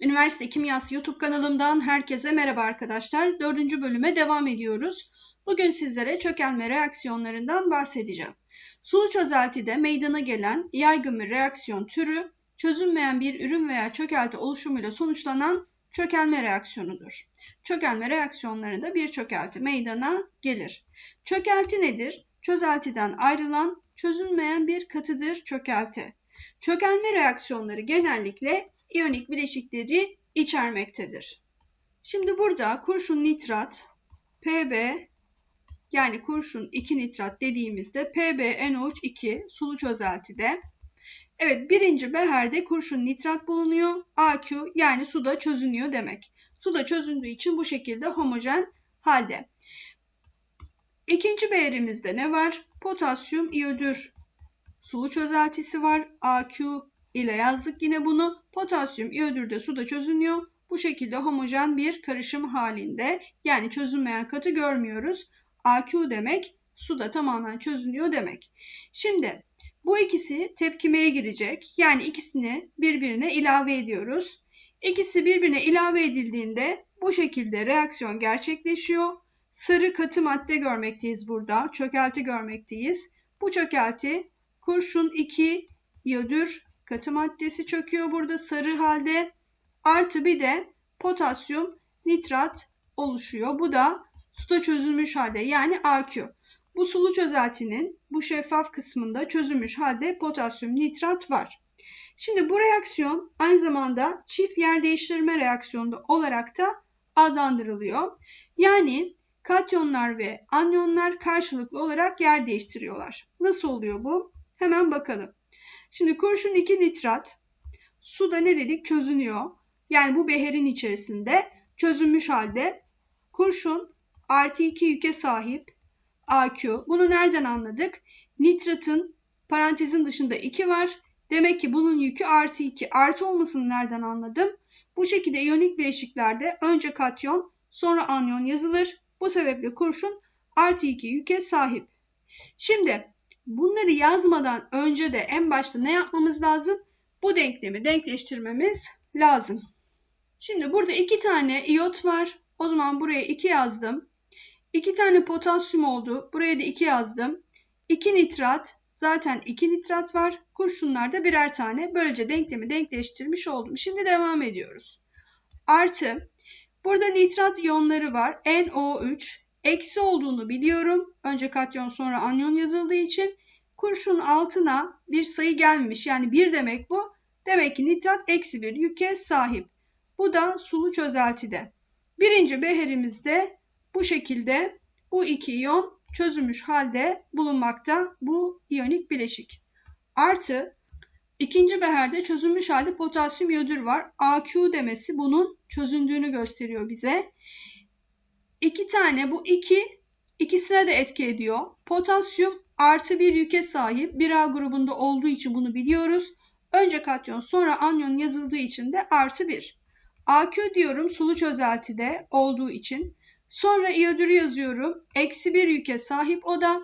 Üniversite Kimyası YouTube kanalımdan herkese merhaba arkadaşlar. Dördüncü bölüme devam ediyoruz. Bugün sizlere çökelme reaksiyonlarından bahsedeceğim. Sulu çözeltide meydana gelen yaygın bir reaksiyon türü, çözünmeyen bir ürün veya çökelti oluşumuyla sonuçlanan çökelme reaksiyonudur. Çökelme reaksiyonlarında bir çökelti meydana gelir. Çökelti nedir? Çözeltiden ayrılan, çözünmeyen bir katıdır çökelti. Çökelme reaksiyonları genellikle iyonik bileşikleri içermektedir. Şimdi burada kurşun nitrat Pb yani kurşun 2 nitrat dediğimizde PbNO3 sulu çözeltide. Evet birinci beherde kurşun nitrat bulunuyor. AQ yani suda çözünüyor demek. Suda çözündüğü için bu şekilde homojen halde. İkinci beherimizde ne var? Potasyum iyodür sulu çözeltisi var. AQ ile yazdık yine bunu. Potasyum iyodür de suda çözünüyor. Bu şekilde homojen bir karışım halinde yani çözünmeyen katı görmüyoruz. AQ demek suda tamamen çözünüyor demek. Şimdi bu ikisi tepkimeye girecek. Yani ikisini birbirine ilave ediyoruz. İkisi birbirine ilave edildiğinde bu şekilde reaksiyon gerçekleşiyor. Sarı katı madde görmekteyiz burada. Çökelti görmekteyiz. Bu çökelti kurşun 2 iyodür katı maddesi çöküyor burada sarı halde. Artı bir de potasyum nitrat oluşuyor. Bu da suda çözülmüş halde yani AQ. Bu sulu çözeltinin bu şeffaf kısmında çözülmüş halde potasyum nitrat var. Şimdi bu reaksiyon aynı zamanda çift yer değiştirme reaksiyonu olarak da adlandırılıyor. Yani katyonlar ve anyonlar karşılıklı olarak yer değiştiriyorlar. Nasıl oluyor bu? Hemen bakalım. Şimdi kurşun 2 nitrat suda ne dedik çözünüyor. Yani bu beherin içerisinde çözünmüş halde kurşun artı 2 yüke sahip AQ. Bunu nereden anladık? Nitratın parantezin dışında 2 var. Demek ki bunun yükü artı 2. Artı olmasını nereden anladım? Bu şekilde iyonik bileşiklerde önce katyon sonra anyon yazılır. Bu sebeple kurşun artı 2 yüke sahip. Şimdi Bunları yazmadan önce de en başta ne yapmamız lazım? Bu denklemi denkleştirmemiz lazım. Şimdi burada iki tane iyot var. O zaman buraya 2 yazdım. 2 tane potasyum oldu. Buraya da 2 yazdım. 2 nitrat. Zaten 2 nitrat var. Kurşunlarda birer tane. Böylece denklemi denkleştirmiş oldum. Şimdi devam ediyoruz. Artı. Burada nitrat iyonları var. NO3 eksi olduğunu biliyorum. Önce katyon sonra anyon yazıldığı için kurşun altına bir sayı gelmemiş. Yani bir demek bu. Demek ki nitrat eksi bir yüke sahip. Bu da sulu çözeltide. Birinci beherimizde bu şekilde bu iki iyon çözülmüş halde bulunmakta bu iyonik bileşik. Artı ikinci beherde çözülmüş halde potasyum iyodür var. AQ demesi bunun çözündüğünü gösteriyor bize. İki tane bu iki ikisine de etki ediyor. Potasyum artı bir yüke sahip bir A grubunda olduğu için bunu biliyoruz. Önce katyon sonra anyon yazıldığı için de artı bir. AQ diyorum sulu çözeltide olduğu için. Sonra iyodürü yazıyorum. Eksi bir yüke sahip o da.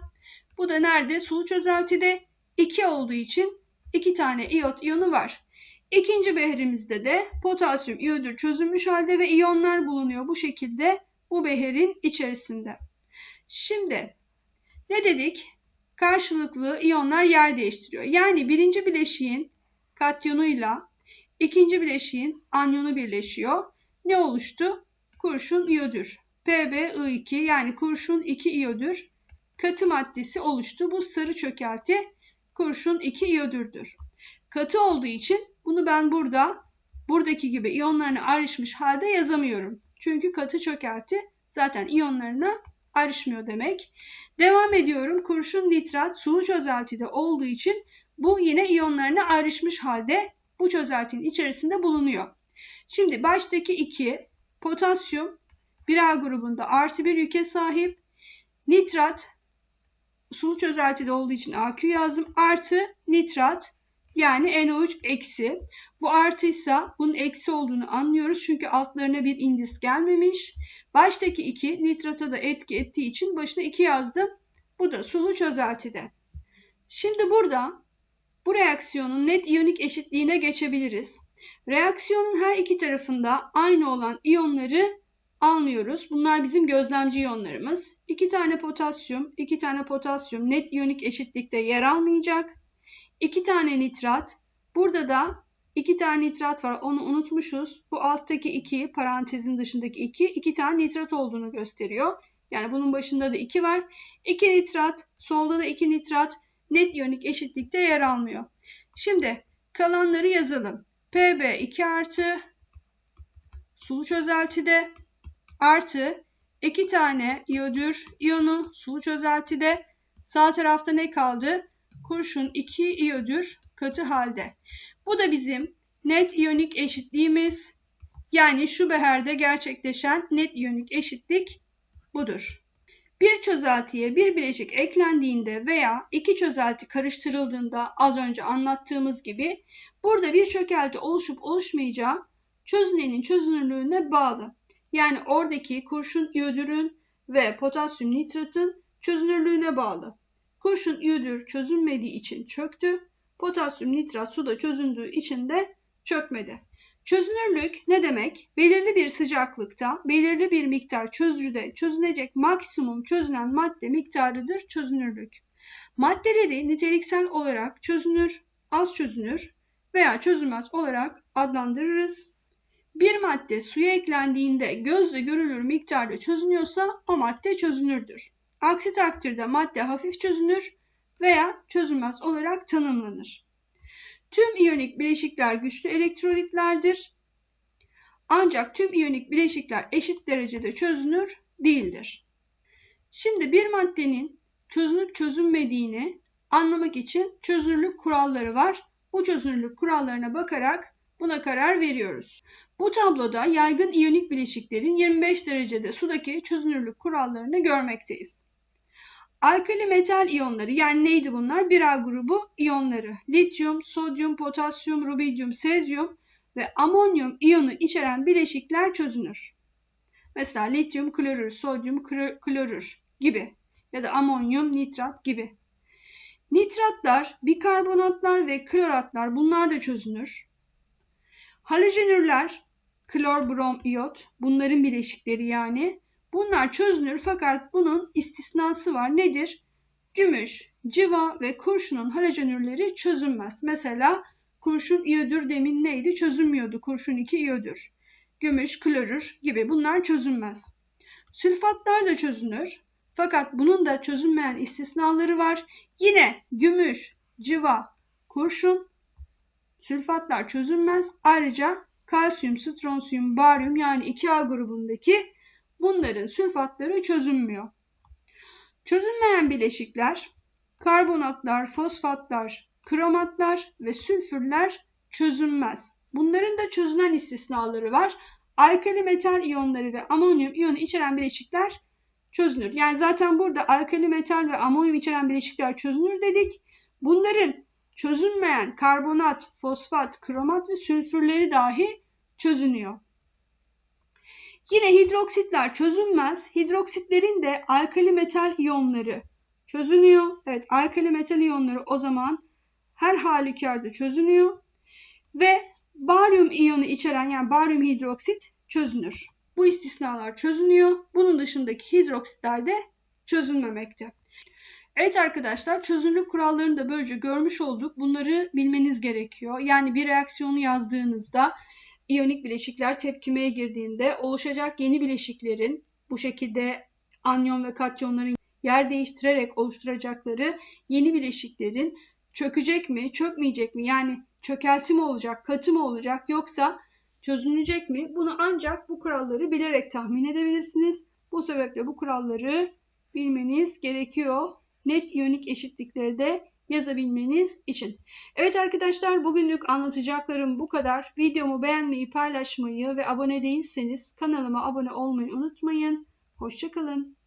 Bu da nerede? Sulu çözeltide 2 olduğu için 2 tane iyot iyonu var. İkinci beherimizde de potasyum iyodür çözülmüş halde ve iyonlar bulunuyor bu şekilde bu beherin içerisinde. Şimdi ne dedik? Karşılıklı iyonlar yer değiştiriyor. Yani birinci bileşiğin katyonuyla ikinci bileşiğin anyonu birleşiyor. Ne oluştu? Kurşun iyodür. PbI2 yani kurşun 2 iyodür katı maddesi oluştu. Bu sarı çökelti kurşun 2 iyodürdür. Katı olduğu için bunu ben burada buradaki gibi iyonlarını ayrışmış halde yazamıyorum. Çünkü katı çökelti zaten iyonlarına ayrışmıyor demek. Devam ediyorum. Kurşun nitrat sulu çözeltide olduğu için bu yine iyonlarına ayrışmış halde bu çözeltinin içerisinde bulunuyor. Şimdi baştaki iki potasyum 1A grubunda artı bir yüke sahip. Nitrat sulu çözeltide olduğu için AQ yazdım. Artı nitrat yani NO3 eksi. Bu artıysa bunun eksi olduğunu anlıyoruz. Çünkü altlarına bir indis gelmemiş. Baştaki 2 nitrata da etki ettiği için başına 2 yazdım. Bu da sulu çözeltide. Şimdi burada bu reaksiyonun net iyonik eşitliğine geçebiliriz. Reaksiyonun her iki tarafında aynı olan iyonları almıyoruz. Bunlar bizim gözlemci iyonlarımız. İki tane potasyum, iki tane potasyum net iyonik eşitlikte yer almayacak. İki tane nitrat. Burada da iki tane nitrat var. Onu unutmuşuz. Bu alttaki iki, parantezin dışındaki iki, iki tane nitrat olduğunu gösteriyor. Yani bunun başında da iki var. İki nitrat, solda da iki nitrat net iyonik eşitlikte yer almıyor. Şimdi kalanları yazalım. Pb 2 artı sulu çözeltide artı iki tane iyodür iyonu sulu çözeltide sağ tarafta ne kaldı? Kurşun 2 iyodür katı halde. Bu da bizim net iyonik eşitliğimiz. Yani şu beherde gerçekleşen net iyonik eşitlik budur. Bir çözeltiye bir bileşik eklendiğinde veya iki çözelti karıştırıldığında az önce anlattığımız gibi burada bir çökelti oluşup oluşmayacağı çözünenin çözünürlüğüne bağlı. Yani oradaki kurşun iyodürün ve potasyum nitratın çözünürlüğüne bağlı. Kurşun iyodür çözünmediği için çöktü. Potasyum nitrat suda çözündüğü için de çökmedi. Çözünürlük ne demek? Belirli bir sıcaklıkta, belirli bir miktar çözücüde çözünecek maksimum çözünen madde miktarıdır çözünürlük. Maddeleri niteliksel olarak çözünür, az çözünür veya çözülmez olarak adlandırırız. Bir madde suya eklendiğinde gözle görülür miktarda çözünüyorsa o madde çözünürdür. Aksi takdirde madde hafif çözünür veya çözülmez olarak tanımlanır. Tüm iyonik bileşikler güçlü elektrolitlerdir. Ancak tüm iyonik bileşikler eşit derecede çözünür değildir. Şimdi bir maddenin çözünüp çözünmediğini anlamak için çözünürlük kuralları var. Bu çözünürlük kurallarına bakarak buna karar veriyoruz. Bu tabloda yaygın iyonik bileşiklerin 25 derecede sudaki çözünürlük kurallarını görmekteyiz. Alkali metal iyonları yani neydi bunlar? 1A grubu iyonları. Lityum, sodyum, potasyum, rubidyum, sezyum ve amonyum iyonu içeren bileşikler çözünür. Mesela lityum klorür, sodyum klorür gibi ya da amonyum nitrat gibi. Nitratlar, bikarbonatlar ve kloratlar bunlar da çözünür. Halojenürler, klor, brom, iyot bunların bileşikleri yani Bunlar çözünür fakat bunun istisnası var. Nedir? Gümüş, civa ve kurşunun halojenürleri çözünmez. Mesela kurşun iyodür demin neydi? Çözünmüyordu. Kurşun 2 iyodür. Gümüş, klorür gibi bunlar çözünmez. Sülfatlar da çözünür. Fakat bunun da çözünmeyen istisnaları var. Yine gümüş, civa, kurşun, sülfatlar çözünmez. Ayrıca kalsiyum, stronsiyum, baryum yani 2A grubundaki bunların sülfatları çözünmüyor. Çözünmeyen bileşikler karbonatlar, fosfatlar, kromatlar ve sülfürler çözünmez. Bunların da çözünen istisnaları var. Alkali metal iyonları ve amonyum iyonu içeren bileşikler çözünür. Yani zaten burada alkali metal ve amonyum içeren bileşikler çözünür dedik. Bunların çözünmeyen karbonat, fosfat, kromat ve sülfürleri dahi çözünüyor. Yine hidroksitler çözünmez. Hidroksitlerin de alkali metal iyonları çözünüyor. Evet alkali metal iyonları o zaman her halükarda çözünüyor. Ve baryum iyonu içeren yani baryum hidroksit çözünür. Bu istisnalar çözünüyor. Bunun dışındaki hidroksitler de çözünmemekte. Evet arkadaşlar çözünürlük kurallarını da böylece görmüş olduk. Bunları bilmeniz gerekiyor. Yani bir reaksiyonu yazdığınızda iyonik bileşikler tepkimeye girdiğinde oluşacak yeni bileşiklerin bu şekilde anyon ve katyonların yer değiştirerek oluşturacakları yeni bileşiklerin çökecek mi, çökmeyecek mi? Yani çökelti mi olacak, katı mı olacak yoksa çözünecek mi? Bunu ancak bu kuralları bilerek tahmin edebilirsiniz. Bu sebeple bu kuralları bilmeniz gerekiyor. Net iyonik eşitlikleri de yazabilmeniz için. Evet arkadaşlar bugünlük anlatacaklarım bu kadar. Videomu beğenmeyi, paylaşmayı ve abone değilseniz kanalıma abone olmayı unutmayın. Hoşçakalın.